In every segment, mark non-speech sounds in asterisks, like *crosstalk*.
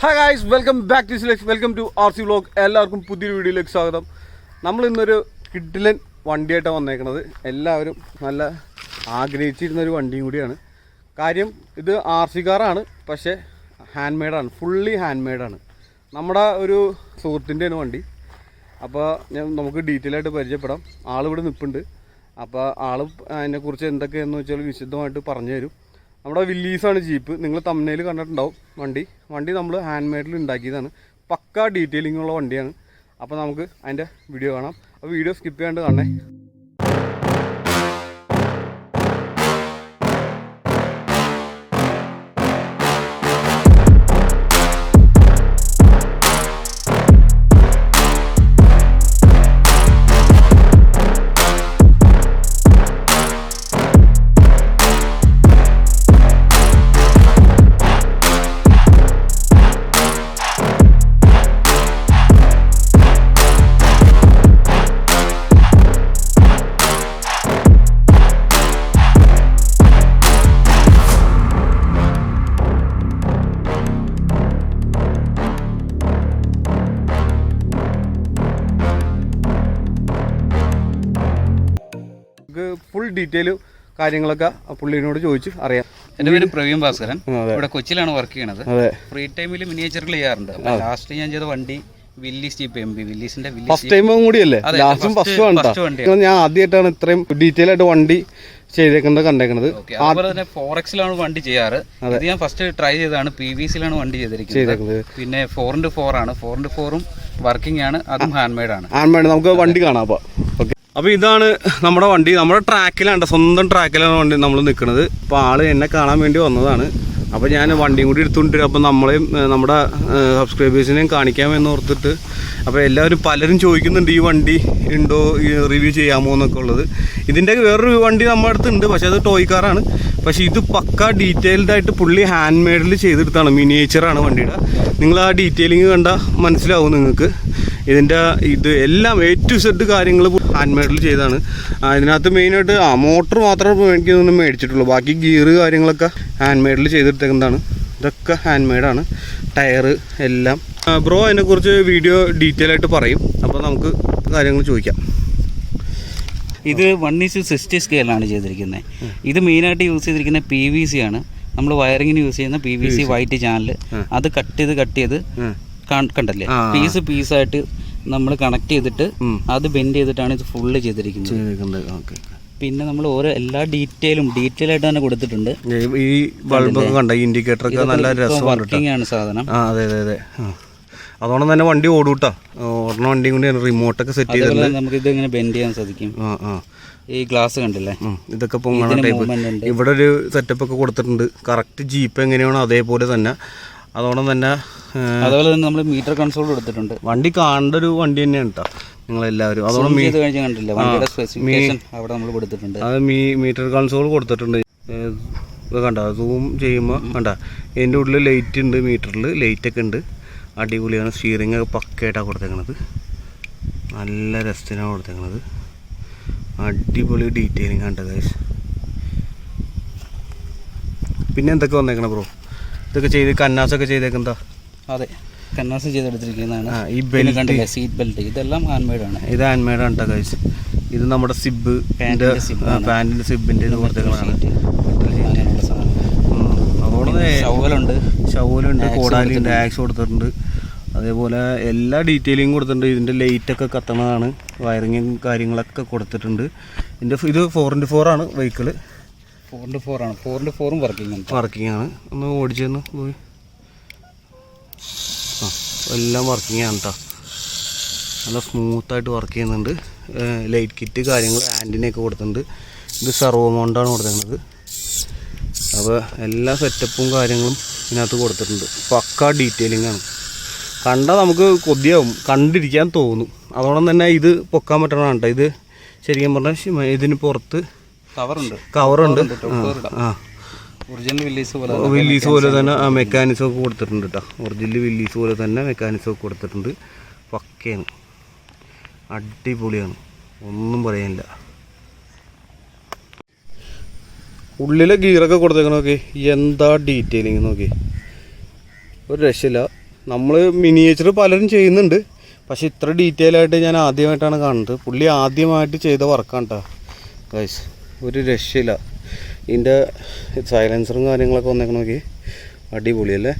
Hi guys welcome back to Silex welcome to R C vlog എല്ലാവർക്കും പുതിയൊരു വീഡിയോയിലേക്ക് സ്വാഗതം. നമ്മൾ ഇന്നൊരു വണ്ടിയായിട്ടാണ് വന്നേക്കുന്നത് എല്ലാവരും നല്ല ആഗ്രഹിച്ചിരുന്ന ഒരു വണ്ടിയും കൂടിയാണ്. കാര്യം ഇത് ആർ സി കാറാണ് പക്ഷേ ഹാൻഡ് മെയ്ഡാണ് ഫുള്ളി ഹാൻഡ് മെയ്ഡാണ് നമ്മുടെ ഒരു സുഹൃത്തിന്റെയാണ് വണ്ടി. അപ്പോൾ ഞാൻ നമുക്ക് ഡീറ്റെയിൽ ആയിട്ട് പരിചയപ്പെടാം. ആളിവിടെ നിൽപ്പുണ്ട് അപ്പോൾ ആൾ അതിനെക്കുറിച്ച് എന്തൊക്കെയെന്ന് വെച്ചാൽ വിശദമായിട്ട് പറഞ്ഞു തരും നമ്മുടെ വില്ലീസാണ് ജീപ്പ്. നിങ്ങൾ തമ്മനയിൽ കണ്ടിട്ടുണ്ടാവും. വണ്ടി. വണ്ടി നമ്മൾ ഹാൻഡ് മെയ്ഡിൽ ഉണ്ടാക്കിയതാണ്. പക്ക ഡീറ്റെയിലിംഗ് ഉള്ള വണ്ടിയാണ്. അപ്പോൾ നമുക്ക് അതിന്റെ വീഡിയോ കാണാം. അപ്പോൾ വീഡിയോ സ്കിപ്പ് ചെയ്യാണ്ട് കാണണേ. ഫുൾ ഡീറ്റെയിൽ കാര്യങ്ങളൊക്കെ പുള്ളിനോട് ചോദിച്ച് അറിയാം. എന്റെ പേര് പ്രവീൺ ഭാസ്കരൻ. ഇവിടെ കൊച്ചിയിലാണ് വർക്ക് ചെയ്യണത്. ഫ്രീ ടൈമിൽ മിനിയേച്ചറുകൾ ചെയ്യാറുണ്ട്. ലാസ്റ്റ് ഞാൻ ചെയ്ത വണ്ടി വില്ലീസ് ജീപ്പ് എം ബി വില്ലീസിന്റെ വില്ലീസ് ഫസ്റ്റ് ടൈം കൂടിയല്ലേ ലാസ്റ്റും ഫസ്റ്റ് കേട്ടോ ഞാൻ ആദ്യമായിട്ടാണ് ഇത്രയും ഡീറ്റെയിൽ ആയിട്ട് വണ്ടി ചെയ്തേക്കുന്നത് കണ്ടേക്കുന്നത് അതുപോലെ തന്നെ ഫോറക്സിലാണ് വണ്ടി ചെയ്യാറ്. ഇത് ഞാൻ ഫസ്റ്റ് ട്രൈ ചെയ്തതാണ്. പി വി സിയിലാണ് വണ്ടി ചെയ്തിരിക്കുന്നത്. പിന്നെ ഫോർ ഇന്റു ഫോർ ആണ്. ഫോർ ഇൻഡ് ഫോറും വർക്കിംഗ് ആണ്. അതും ഹാൻഡ് മെയ്ഡ് ആണ്. മെയ്ഡ് നമുക്ക് വണ്ടി കാണാം അപ്പോൾ ഓക്കെ അപ്പോൾ ഇതാണ് നമ്മുടെ വണ്ടി. നമ്മുടെ ട്രാക്കിലാണ്. സ്വന്തം ട്രാക്കിലാണ് വണ്ടി നമ്മൾ നിൽക്കുന്നത് അപ്പോൾ ആൾ എന്നെ കാണാൻ വേണ്ടി വന്നതാണ്. അപ്പോൾ ഞാൻ വണ്ടിയും കൂടി എടുത്തുകൊണ്ടിരും അപ്പോൾ നമ്മളെയും നമ്മുടെ സബ്സ്ക്രൈബേഴ്സിനെയും കാണിക്കാമെന്ന് ഓർത്തിട്ട് അപ്പോൾ എല്ലാവരും പലരും ചോദിക്കുന്നുണ്ട് ഈ വണ്ടി ഉണ്ടോ? റിവ്യൂ ചെയ്യാമോ? എന്നൊക്കെ ഉള്ളത്. ഇതിന്റെ വേറൊരു വണ്ടി നമ്മുടെ അടുത്ത് ഉണ്ട് പക്ഷേ അത് ടോയ് കാറാണ് പക്ഷേ ഇത് പക്ക ഡീറ്റെയിൽഡ് ആയിട്ട് പുള്ളി ഹാൻഡ് മെയ്ഡിൽ ചെയ്തെടുത്താണ് മിനിയേച്ചറാണ് വണ്ടിയുടെ. നിങ്ങൾ ആ ഡീറ്റെയിലിങ് കണ്ടാൽ മനസ്സിലാവും നിങ്ങൾക്ക്. ഇതിന്റെ ഇത് എല്ലാം എ ടു സെഡ് കാര്യങ്ങൾ ഹാൻഡ് മെയ്ഡിൽ ചെയ്താണ്. അതിനകത്ത് ഇതിനകത്ത് മെയിനായിട്ട് ആ മോട്ടർ മാത്രമേ എനിക്ക് തോന്നുന്നു മേടിച്ചിട്ടുള്ളൂ. ബാക്കി ഗിയർ കാര്യങ്ങളൊക്കെ ഹാൻഡ് മെയ്ഡിൽ ചെയ്തെടുത്തേക്കുന്നതാണ്. ഇതൊക്കെ ഹാൻഡ് മെയ്ഡാണ് ടയറ് എല്ലാം. ബ്രോ അതിനെക്കുറിച്ച് വീഡിയോ ഡീറ്റെയിൽ ആയിട്ട് പറയും. അപ്പോൾ നമുക്ക് കാര്യങ്ങൾ ചോദിക്കാം. ഇത് വൺ ഇസ് സിക്സ്റ്റി സ്കെയിലാണ് ചെയ്തിരിക്കുന്നത്. ഇത് മെയിനായിട്ട് യൂസ് ചെയ്തിരിക്കുന്ന പി വി സി ആണ്. നമ്മൾ വയറിങ്ങിന് യൂസ് ചെയ്യുന്ന P V C white channel അത് കട്ട് ചെയ്ത് കട്ട് ചെയ്ത് കണ്ടല്ലേ. പീസ് പീസായിട്ട് നമ്മൾ കണക്ട് ചെയ്തിട്ട് അത് ബെൻഡ് ചെയ്തിട്ടാണ് ഇത് ഫുള്ള് ചെയ്തിരിക്കുന്നത്. പിന്നെ നമ്മൾ ഓരോ എല്ലാ ഡീറ്റെയിലും ഡീറ്റെയിൽ ആയിട്ട് തന്നെ കൊടുത്തിട്ടുണ്ട്. ഈ ബൾബൊക്കെ കണ്ട? ഇൻഡിക്കേറ്റർ ഒക്കെ നല്ല വർക്കിംഗ് ആണ് സാധനം. അതെ അതെ അതെ. അതുകൊണ്ട് തന്നെ വണ്ടി ഓടൂട്ടാ ഓടണ വണ്ടിയും കൂടി റിമോട്ടൊക്കെ സെറ്റ് ചെയ്ത് നമുക്ക് ഇത് ഇങ്ങനെ ബെൻഡ് ചെയ്യാൻ സാധിക്കും. ആ ആ. ഈ ഗ്ലാസ് കണ്ടില്ലേ? ഇതൊക്കെ പൊങ്ങണ ടൈപ്പ് ഇവിടെ ഒരു സെറ്റപ്പ് ഒക്കെ കൊടുത്തിട്ടുണ്ട്. കറക്റ്റ് ജീപ്പ് എങ്ങനെയാണോ അതേപോലെ തന്നെ. അതോടെ തന്നെ അതുപോലെ തന്നെ നമ്മൾ മീറ്റർ കൺസോൾ എടുത്തിട്ടുണ്ട്. വണ്ടി കാണേണ്ട ഒരു വണ്ടി തന്നെയാണ് കേട്ടോ നിങ്ങളെല്ലാവരും. അതോടെ Zoom ചെയ്ത് കഴിഞ്ഞാൽ കണ്ടില്ല വണ്ടിയുടെ സ്പെസിഫിക്കേഷൻ അവിടെ നമ്മൾ കൊടുത്തിട്ടുണ്ട്. അത് മീ മീറ്റർ കൺസോൾ കൊടുത്തിട്ടുണ്ട്. ഇത് കണ്ട സൂം ചെയ്യുമ്പോൾ കണ്ട ഇതിന്റെ ഉള്ളിൽ ലൈറ്റ് ഉണ്ട് മീറ്ററിൽ ലൈറ്റ് ഒക്കെ ഉണ്ട്. അടിപൊളിയാണ് സ്റ്റിയറിംഗ് ഒക്കെ പക്കയായിട്ടാണ് കൊടുത്തേക്കണത്. നല്ല രസത്തിനാണ് കൊടുത്തേക്കണത്. അടിപൊളി ഡീറ്റെയിലിംഗ് കണ്ടത് പിന്നെ എന്തൊക്കെ വന്നേക്കണം ബ്രോ ഇതൊക്കെ ചെയ്ത് കന്നാസൊക്കെ ചെയ്തേക്കുന്നതാ? അതെ കന്നാസ് ചെയ്തെടുത്തിരിക്കുന്നതാണ്. ഈ ബെൽറ്റ് സീറ്റ് ബെൽറ്റ് ഇതെല്ലാം ഹാൻഡ് മെയ്ഡ് ആണ്. ഇത് ഹാൻഡ് ആണ് ഗൈസ് ഇത് നമ്മുടെ സിബ്. പാന്റിന്റെ സിബിന്റെ സാധനം. അതുകൊണ്ട് ഷവലുണ്ട് ഷവലുണ്ട് കോടാലിണ്ട് ആക്സ് കൊടുത്തിട്ടുണ്ട്. അതേപോലെ എല്ലാ ഡീറ്റെയിലും കൊടുത്തിട്ടുണ്ട്. ഇതിന്റെ ലൈറ്റൊക്കെ കത്തണതാണ് വയറിങ്ങും കാര്യങ്ങളൊക്കെ കൊടുത്തിട്ടുണ്ട്. ഇതിന്റെ ഇത് ഫോർ ഇന്റു ഫോർ ആണ് വെഹിക്കിൾ ഫോർ ഇന്റു ഫോർ ആണ് ഫോറും വർക്കിംഗ് ആണ് വർക്കിംഗ് ആണ്. ഒന്ന് ഓടിച്ചെന്ന് പോയി. ആ എല്ലാം വർക്കിംഗ് ആണ് കേട്ടോ നല്ല സ്മൂത്തായിട്ട് വർക്ക് ചെയ്യുന്നുണ്ട്. ലൈറ്റ് കിറ്റ് കാര്യങ്ങൾ ആന്റിനൊക്കെ കൊടുത്തിട്ടുണ്ട്. ഇത് സർവോ മൗണ്ടാണ് കൊടുത്തിരുന്നത് അപ്പോൾ എല്ലാ സെറ്റപ്പും കാര്യങ്ങളും ഇതിനകത്ത് കൊടുത്തിട്ടുണ്ട്. പക്ക ഡീറ്റെയിലിംഗ് ആണ്. കണ്ടാൽ നമുക്ക് കൊതിയാവും. കണ്ടിരിക്കാൻ തോന്നും. അതോടൊപ്പം തന്നെ ഇത് പൊക്കാൻ പറ്റണ കേട്ടോ ഇത് ശരിക്കും പറഞ്ഞാൽ ഇതിന് പുറത്ത് കവറുണ്ട്. കവറുണ്ട്. ഒറിജിനൽ വില്ലീസ് പോലെ വില്ലീസ് പോലെ തന്നെ ആ മെക്കാനിസം ഒക്കെ കൊടുത്തിട്ടുണ്ട് കേട്ടോ ഒറിജിനൽ വില്ലീസ് പോലെ തന്നെ മെക്കാനിസം ഒക്കെ കൊടുത്തിട്ടുണ്ട്. പക്കയാണ്. അടിപൊളിയാണ്. ഒന്നും പറയാനില്ല. ഉള്ളിലെ ഗീറൊക്കെ കൊടുത്തേക്കണ നോക്കി. എന്താ ഡീറ്റെയിലിങ് നോക്കി. ഒരു രക്ഷയില്ല. നമ്മൾ മിനിയേച്ചർ പലരും ചെയ്യുന്നുണ്ട്. പക്ഷെ ഇത്ര ഡീറ്റെയിൽ ആയിട്ട് ഞാൻ ആദ്യമായിട്ടാണ് കാണുന്നത്. പുള്ളി ആദ്യമായിട്ട് ചെയ്ത വർക്കാണ് കേട്ടോ ഗൈസ് ഒരു രക്ഷയില്ല. ഇതിന്റെ സൈലൻസറും കാര്യങ്ങളൊക്കെ വന്നേക്കണ നോക്കി. അടിപൊളി അല്ലേ?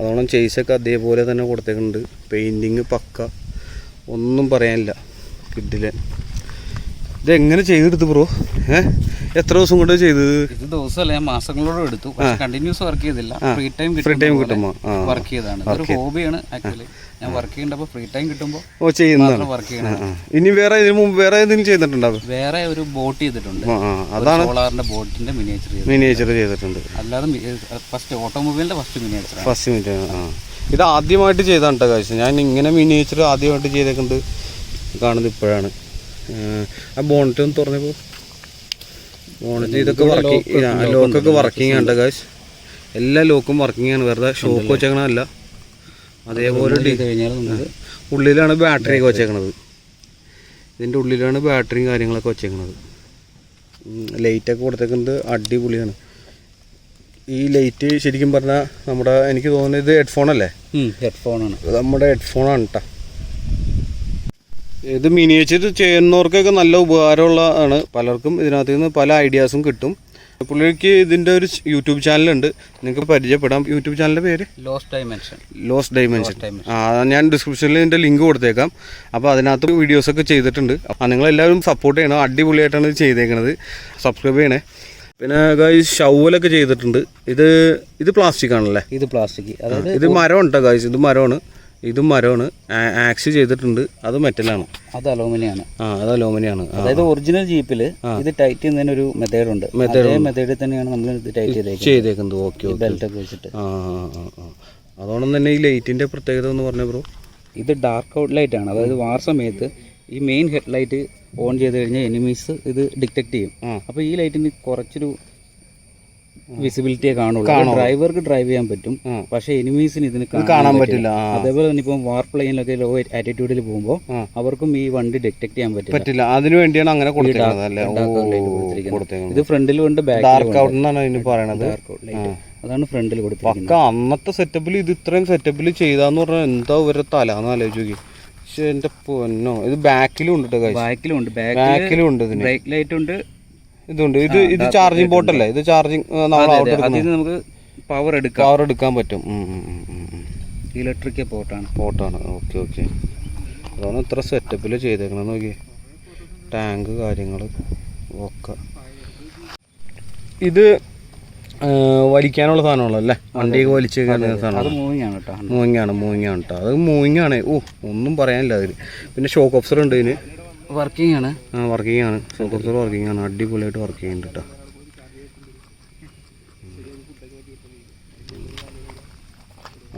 അതോണം ചെയ്സൊക്കെ അതേപോലെ തന്നെ കൊടുത്തേക്കുന്നുണ്ട് പെയിന്റിങ് പക്ക. ഒന്നും പറയാനില്ല. കിഡിലെ ഇതെങ്ങനെ ചെയ്തെടുത്തു ബ്രോ ഏഹ് എത്ര ദിവസം കൊണ്ട് ചെയ്തത്? ഇത് ദിവസമല്ല ഞാൻ മാസങ്ങളോളം എടുത്തു. പക്ഷെ കണ്ടിന്യൂസ് വർക്ക് ചെയ്തില്ല. ഫ്രീ ടൈം ഫ്രീ ടൈം കിട്ടുമ്പോൾ വർക്ക് ചെയ്തതാണ്. ഒരു ഹോബിയാണ് ആക്ച്വലി ഞാൻ വർക്ക് ചെയ്യേണ്ടപ്പോൾ ഫ്രീ ടൈം കിട്ടുമ്പോൾ ഓ ചെയ്യുന്നതാണ്. വർക്ക് ചെയ്യണം ഇനി വേറെ ഇതിന് മുമ്പ് വേറെ എന്തെങ്കിലും ചെയ്തിട്ടുണ്ടാവും വേറെ ഒരു ബോട്ട് ചെയ്തിട്ടുണ്ട്. അതാണ് സോളാറിന്റെ ബോട്ടിന്റെ മിനിയേച്ചർ മിനിയേച്ചർ ചെയ്തിട്ടുണ്ട്. അല്ലാതെ ഫസ്റ്റ് ഓട്ടോമൊബൈലിന്റെ ഫസ്റ്റ് മിനിയേച്ചർ ഫസ്റ്റ് മിനിയേച്ചർ ഇത് ആദ്യമായിട്ട് ചെയ്താണ് കേട്ടോ കാഴ്ച ഞാൻ ഇങ്ങനെ മിനിയേച്ചർ ആദ്യമായിട്ട് ചെയ്തേക്കുന്നത് കാണുന്നത് ഇപ്പോഴാണ്. ആ ബോണറ്റ് ഒന്ന് തുറന്നപ്പോൾ ബോണറ്റ് ഇതൊക്കെ വർക്കിംഗ് ലോക്കൊക്കെ വർക്കിംഗ് ആണ് കാശ് എല്ലാ ലോക്കും വർക്കിംഗ് ആണ്. വെറുതെ ഷോക്ക് വെച്ചേക്കണമല്ല അതേപോലെ ഉള്ളിലാണ് ബാറ്ററി ഒക്കെ വെച്ചേക്കണത്. ഇതിന്റെ ഉള്ളിലാണ് ബാറ്ററിയും കാര്യങ്ങളൊക്കെ വെച്ചേക്കണത്. ലൈറ്റൊക്കെ കൊടുത്തേക്കുന്നത് അടിപൊളിയാണ്. ഈ ലൈറ്റ് ശരിക്കും പറഞ്ഞാൽ നമ്മുടെ എനിക്ക് തോന്നുന്നത് ഇത് ഹെഡ്ഫോൺ അല്ലേ? ഹെഡ്ഫോൺ ആണ്. നമ്മുടെ നമ്മുടെ ഹെഡ്ഫോണാണ് കേട്ടോ ഇത് മിനിയേച്ചർ ചെയ്യുന്നവർക്കൊക്കെ നല്ല ഉപകാരമുള്ളതാണ് പലർക്കും ഇതിനകത്ത് നിന്ന് പല ഐഡിയാസും കിട്ടും. പുള്ളിക്ക് ഇതിന്റെ ഒരു യൂട്യൂബ് ചാനലുണ്ട് നിങ്ങൾക്ക് പരിചയപ്പെടാം. യൂട്യൂബ് ചാനലിന്റെ പേര്? ലോസ് ഡൈമെൻഷൻ ലോസ് ഡൈമെൻഷൻ ആ ഞാൻ ഡിസ്ക്രിപ്ഷനിൽ ഇതിന്റെ ലിങ്ക് കൊടുത്തേക്കാം. അപ്പോൾ അതിനകത്ത് വീഡിയോസൊക്കെ ചെയ്തിട്ടുണ്ട്. അപ്പോൾ നിങ്ങളെല്ലാവരും സപ്പോർട്ട് ചെയ്യണം. അടിപൊളിയായിട്ടാണ് ഇത് ചെയ്തേക്കുന്നത് സബ്സ്ക്രൈബ് ചെയ്യണേ. പിന്നെ ഗൈസ് ഷവലൊക്കെ ചെയ്തിട്ടുണ്ട്. ഇത് ഇത് പ്ലാസ്റ്റിക് ആണല്ലേ? ഇത് പ്ലാസ്റ്റിക് അതായത് ഇത് മരമാണ് കേട്ടോ ഗൈസ് ഇത് മരമാണ്. ഇതും മരമാണ്. ആക്സ് ചെയ്തിട്ടുണ്ട്. അത് മെറ്റലാണ് അത് അലോമിനിയാണ്. ആ അത് അലോമിനിയാണ്. അതായത് ഒറിജിനൽ ജീപ്പിൽ ഇത് ടൈറ്റ് ചെയ്യുന്നതിന് ഒരു മെത്തേഡ് ഉണ്ട്. മെത്തേഡിൽ തന്നെയാണ് നമ്മൾ ഇത് ടൈറ്റ് ചെയ്തേക്കുന്നത്. ചെയ്തേക്കുന്നത്. ഓക്കെ ബെൽറ്റ് ഒക്കെ വെച്ചിട്ട്. ആ അതോടൊപ്പം തന്നെ ഈ ലൈറ്റിന്റെ പ്രത്യേകത എന്ന് പറഞ്ഞ ബ്രോ ഇത് ഡാർക്ക് ഔട്ട് ലൈറ്റ് ആണ്. അതായത് വാർ സമയത്ത് ഈ മെയിൻ ഹെഡ് ലൈറ്റ് ഓൺ ചെയ്ത് കഴിഞ്ഞാൽ എനിമീസ് ഇത് ഡിറ്റക്ട് ചെയ്യും. അപ്പോൾ ഈ ലൈറ്റിന് കുറച്ചൊരു വിസിബിലിറ്റിയെ കാണുള്ളൂ. ഡ്രൈവർക്ക് ഡ്രൈവ് ചെയ്യാൻ പറ്റും. പക്ഷേ എനിമീസിന് ഇതിന് കാണാൻ പറ്റില്ല. അതേപോലെ തന്നെ ഇപ്പം വാർ പ്ലെയിനിലൊക്കെ ലോ ആറ്റിറ്റ്യൂഡിൽ പോകുമ്പോൾ അവർക്കും ഈ വണ്ടി ഡിറ്റക്ട് ചെയ്യാൻ പറ്റില്ല. പറ്റില്ല. അതിനു വേണ്ടിയാണ് അങ്ങനെ കൊടുത്തിരിക്കുന്നത്. ഇത് ഫ്രണ്ടിൽ ഉണ്ട് ബാക്ക് പറയണത്. അതാണ് ഫ്രണ്ടിൽ കൊടുത്തിരിക്കുന്നത്. അന്നത്തെ സെറ്റപ്പിൽ ഇത് ഇത്രയും സെറ്റപ്പിൽ ചെയ്താന്ന് പറഞ്ഞാൽ എന്താ ഒരു തലാന്ന് ആലോചിച്ച് നോക്കി. പക്ഷെ എന്റെ പൊന്നോ. ഇത് ബാക്കിലും ഉണ്ട് ബാക്കിലും ഉണ്ട്. ബാക്കിലും ഉണ്ട് ബ്രേക്ക് ലൈറ്റ് ഉണ്ട്. ഇതുണ്ട്. ഇത് ഇത് ചാർജിങ് ബോട്ട് അല്ലേ? ഇത് ചാർജിങ് അതിൽ നമുക്ക് പവർ എടുക്കാം. പവർ എടുക്കാൻ പറ്റും. ഇലക്ട്രിക് പോർട്ടാണ് പോർട്ടാണ് ഓക്കെ ഓക്കെ. അതാണ് ഇത്ര സെറ്റപ്പിൽ ചെയ്തേക്കണം നോക്കി. ടാങ്ക് കാര്യങ്ങൾ ഒക്കെ. ഇത് വലിക്കാനുള്ള സാധനമുള്ളല്ലേ വണ്ടിയൊക്കെ വലിച്ച് സാധനം മൂവിങ് ആണ് കേട്ടോ. അത് മൂവിങ്ങാണ് ഓ ഒന്നും പറയാനില്ല അതിൽ പിന്നെ ഷോക്ക് ഓഫ്സർ ഉണ്ട് ഇതിന്. വർക്കിംഗ് ആണ്. ആ വർക്കിംഗ് ആണ്. ഓഫീസർ വർക്കിംഗ് ആണ്. അടിപൊളിയായിട്ട് വർക്ക് ചെയ്യുന്നുണ്ട് കേട്ടോ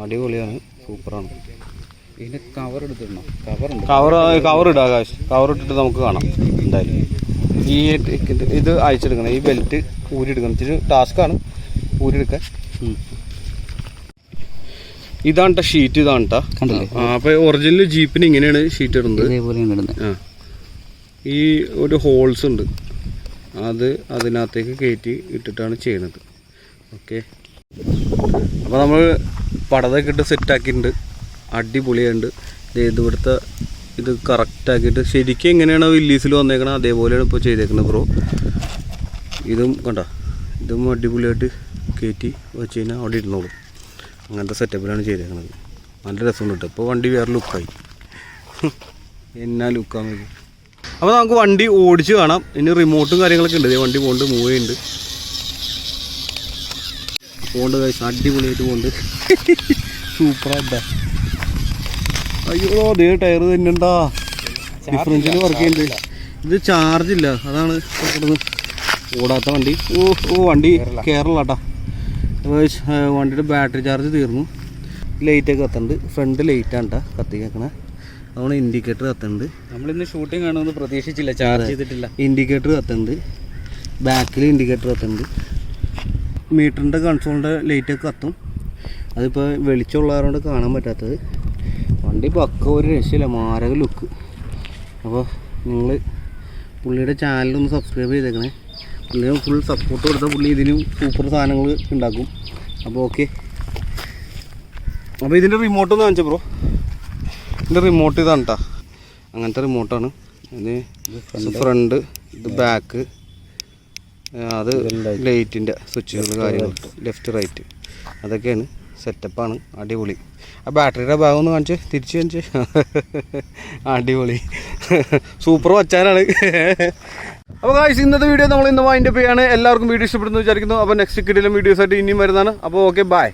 അടിപൊളിയാണ്. സൂപ്പറാണ്. ഇതിന്റെ കവർ എടുത്തിടണം കവർ കവർ കവർ ഇടാം ആകാശ് കവർ ഇട്ടിട്ട് നമുക്ക് കാണാം. എന്തായാലും. ഈ ഇത് അയച്ചെടുക്കണം ഈ ബെൽറ്റ് ഊരിയെടുക്കണം. ഇച്ചിരി ടാസ്ക്കാണ് ഊരിയെടുക്കാൻ. ഇതാണ് ഷീറ്റ് ഇതാണ് ട്ടോ. കണ്ടില്ലേ? ആ അപ്പോൾ ഒറിജിനൽ ജീപ്പിന് ഇങ്ങനെയാണ് ഷീറ്റ് ഇടുന്നത്. ഇതേപോലെയാണ് ഇടുന്നത്. ആ. ഈ ഒരു ഹോൾസ് ഉണ്ട്. അത് അതിനകത്തേക്ക് കയറ്റി ഇട്ടിട്ടാണ് ചെയ്യണത്. ഓക്കെ അപ്പോൾ നമ്മൾ പടതൊക്കെ ഇട്ട് സെറ്റാക്കിയിട്ടുണ്ട് അടിപൊളിയുണ്ട് ഇവിടുത്തെ ഇത് കറക്റ്റാക്കിയിട്ട് ശരിക്കും എങ്ങനെയാണ് വില്ലീസിൽ വന്നേക്കണത് അതേപോലെയാണ് ഇപ്പോൾ ചെയ്തേക്കുന്നത് ബ്രോ ഇതും കണ്ട? ഇതും അടിപൊളിയായിട്ട് കയറ്റി വെച്ച് കഴിഞ്ഞാൽ അവിടെ ഇരുന്നോളൂ. അങ്ങനത്തെ സെറ്റപ്പിലാണ് ചെയ്തേക്കുന്നത് നല്ല രസമുണ്ട് ഇപ്പോൾ വണ്ടി വേറെ ലുക്കായി *laughs* എന്നാ മതി അപ്പോൾ നമുക്ക് വണ്ടി ഓടിച്ച് കാണാം. ഇനി റിമോട്ടും കാര്യങ്ങളൊക്കെ ഉണ്ട്. വണ്ടി പോണ്ട് മൂവ് ചെയ്യുന്നുണ്ട് പോണ്ട് കഴിച്ച് അടിപൊളിയായിട്ട് പോണ്ട്. സൂപ്പറായിട്ടാ അയ്യോ അതേ ടയർ തന്നെണ്ടാ. ഡിഫറൻസിൽ വർക്ക് ചെയ്യുന്നുണ്ട് ഇത് ചാർജ് ഇല്ല. അതാണ് ഓടാത്ത വണ്ടി. ഓ ഓ വണ്ടി കയറലാട്ടാ വണ്ടിയുടെ ബാറ്ററി ചാർജ് തീർന്നു. ലൈറ്റൊക്കെ കത്തുന്നുണ്ട് ഫ്രണ്ട് ലൈറ്റാണ് കേട്ടോ കത്തി കേൾക്കണേ അതുകൊണ്ട് ഇൻഡിക്കേറ്റർ കത്തുന്നുണ്ട്. നമ്മളിന്ന് ഷൂട്ടിംഗ് കാണുമെന്ന് പ്രതീക്ഷിച്ചില്ല ചാർജ് ചെയ്തിട്ടില്ല. ഇൻഡിക്കേറ്റർ കത്തുന്നുണ്ട്. ബാക്കിൽ ഇൻഡിക്കേറ്റർ കത്തുന്നുണ്ട്. മീറ്ററിന്റെ കൺസോളിന്റെ ലൈറ്റൊക്കെ കത്തും. അതിപ്പോൾ വെളിച്ചമുള്ളതുകൊണ്ട് കാണാൻ പറ്റാത്തത്. വണ്ടി പക്ക ഒരു രക്ഷയില്ല മാരക ലുക്ക് അപ്പോൾ നിങ്ങൾ പുള്ളിയുടെ ചാനലൊന്ന് സബ്സ്ക്രൈബ് ചെയ്തേക്കണേ. പുള്ളിയെ ഫുൾ സപ്പോർട്ട് കൊടുത്താൽ പുള്ളി ഇതിനും സൂപ്പർ സാധനങ്ങൾ ഉണ്ടാക്കും. അപ്പോൾ ഓക്കെ അപ്പോൾ ഇതിന്റെ റിമോട്ട് ഒന്ന് ബ്രോ ഇതിന്റെ റിമോട്ട് ഇതാണ് കേട്ടോ അങ്ങനത്തെ റിമോട്ടാണ് ഇത് ഫ്രണ്ട് ഇത് ബാക്ക് അത് ലൈറ്റിന്റെ സ്വിച്ചുകൾ കാര്യങ്ങൾ. ലെഫ്റ്റ് റൈറ്റ് അതൊക്കെയാണ് സെറ്റപ്പാണ് അടിപൊളി. ആ ബാറ്ററിയുടെ ഭാഗം ഒന്ന് കാണിച്ച്. തിരിച്ച് കാണിച്ച്. *laughs* അടിപൊളി. സൂപ്പർ വച്ചാനാണ് അപ്പോൾ കാഴ്ച ഇന്നത്തെ വീഡിയോ നമ്മൾ ഇന്ന് വൈൻഡപ്പ് ചെയ്യാണ്. എല്ലാവർക്കും വീഡിയോ ഇഷ്ടപ്പെടുന്നു വിചാരിക്കുന്നു. അപ്പോൾ നെക്സ്റ്റ് കിട്ടിയിലും വീഡിയോസായിട്ട് ഇനിയും വരുന്നതാണ്. അപ്പോൾ ഓക്കെ ബൈ